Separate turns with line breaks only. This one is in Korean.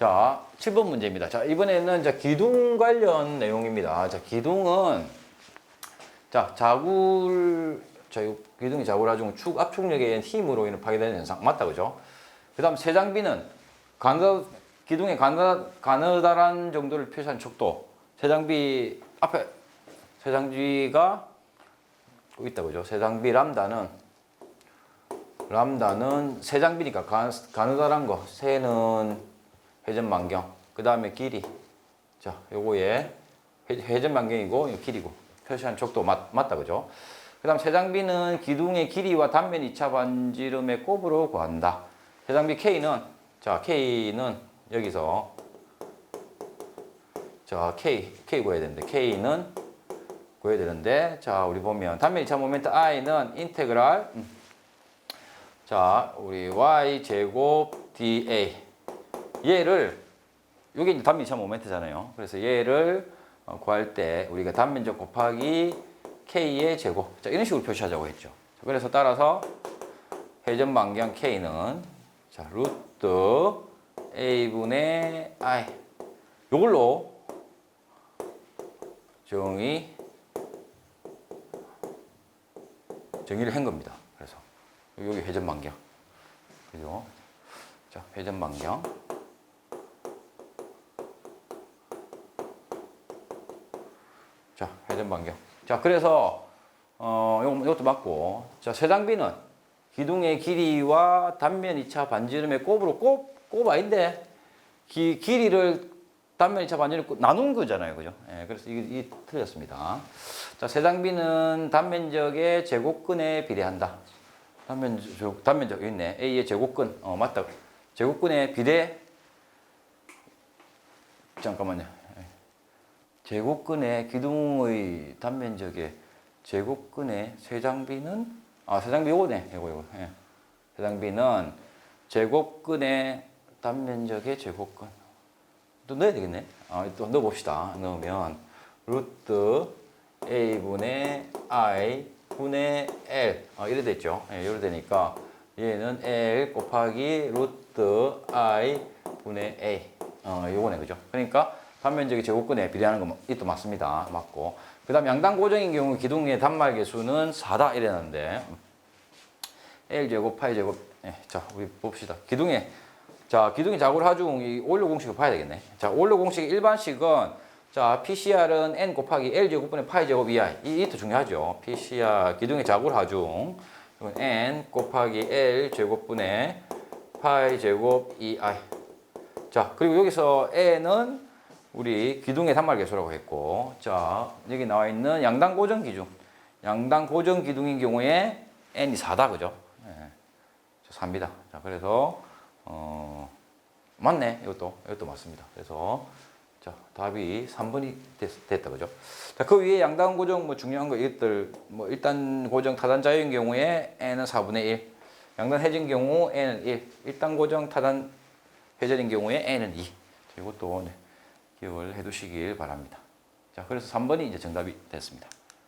자, 7번 문제입니다. 자, 이번에는 자, 기둥 관련 내용입니다. 자, 기둥은 자, 자굴 자, 이 기둥이 자굴하중 축 압축력에 의한 힘으로 인해 파괴되는 현상 맞다 그죠? 그다음 세장비는 가느 기둥의 가느 가느다란 정도를 표시한 촉도 세장비 앞에 세장비가 또 있다 그죠? 세장비 람다는 람다는 세장비니까 가, 가느다란 거 세는 회전 반경 그 다음에 길이 자 요거에 회- 회전 반경이고 이거 길이고 표시한 촉도 맞, 맞다 그죠? 그 다음 세장비는 기둥의 길이와 단면 2차 반지름의 곱으로 구한다. 세장비 K는 자 K는 여기서 자 K K 구해야 되는데 K는 구해야 되는데 자 우리 보면 단면 2차 모멘트 I는 인테그랄 음. 자 우리 Y 제곱 dA 얘를 여기 이제 단면 2차 모멘트잖아요. 그래서 얘를 어, 구할 때 우리가 단면적 곱하기 K의 제곱 자 이런 식으로 표시하자고 했죠. 자, 그래서 따라서 회전 반경 K는 자 루트 A분의 I 요걸로 정의 정의를 한 겁니다. 그래서 여기 회전 반경 그죠? 자 회전 반경 자 회전 반경. 자 그래서 어 요- 요것도 맞고. 자 세장비는 기둥의 길이와 단면 2차 반지름의 곱으로 곱, 곱 아닌데 기, 길이를 단면 2차 반지름 곱 나눈 거잖아요. 그죠? 예, 그래서 이게, 틀렸습니다. 자 세장비는 단면적의 제곱근에 비례한다. 단면적 단면적 있네. A의 제곱근. 어 맞다. 제곱근에 비례. 잠깐만요 제곱근의 기둥의 단면적의 제곱근의 세장비는 아 세장비 요거네. 요거 요거. 예. 세장비는 제곱근의 단면적의 제곱근. 또 넣어야 되겠네. 아 또 넣어봅시다. 넣으면 루트 a 분의 i 분의 l. 아, 이래 됐죠. 예, 이래 되니까 얘는 l 곱하기 루트 i 분의 a. 어 요거네. 그죠? 그러니까 단면적인 제곱근에 비례하는 거 이또 맞습니다. 맞고. 그 다음 양당 고정인 경우 기둥의 단말 개수는 4다 이랬는데 L제곱, 파이제곱 예, 자 우리 봅시다. 기둥에 자 기둥의 자굴 하중 이 올로 공식을 봐야 되겠네. 자 올로 공식 일반식은 자 PCR은 N 곱하기 L제곱분의 파이 제곱 EI 이- 이것도 중요하죠. PCR 기둥의 자굴 하중 N 곱하기 L제곱분의 파이 제곱 EI 자, 그리고 여기서 N은 우리 기둥의 단말 개수라고 했고, 자, 여기 나와 있는 양당 고정 기둥. 양당 고정 기둥인 경우에 N이 4다, 그죠? 예. 자, 4입니다. 자, 그래서, 어, 맞네. 이것도, 이것도 맞습니다. 그래서, 자, 답이 3번이 됐, 다 그죠? 자, 그 위에 양당 고정 뭐 중요한 거 이것들, 뭐 일단 고정 타단 자유인 경우에 N은 4분의 1. 양단 해진 경우 N은 1. 일단 고정 타단 회전인 경우에 N은 2. 이것도 네, 기억을 해 두시길 바랍니다. 자, 그래서 3번이 이제 정답이 됐습니다.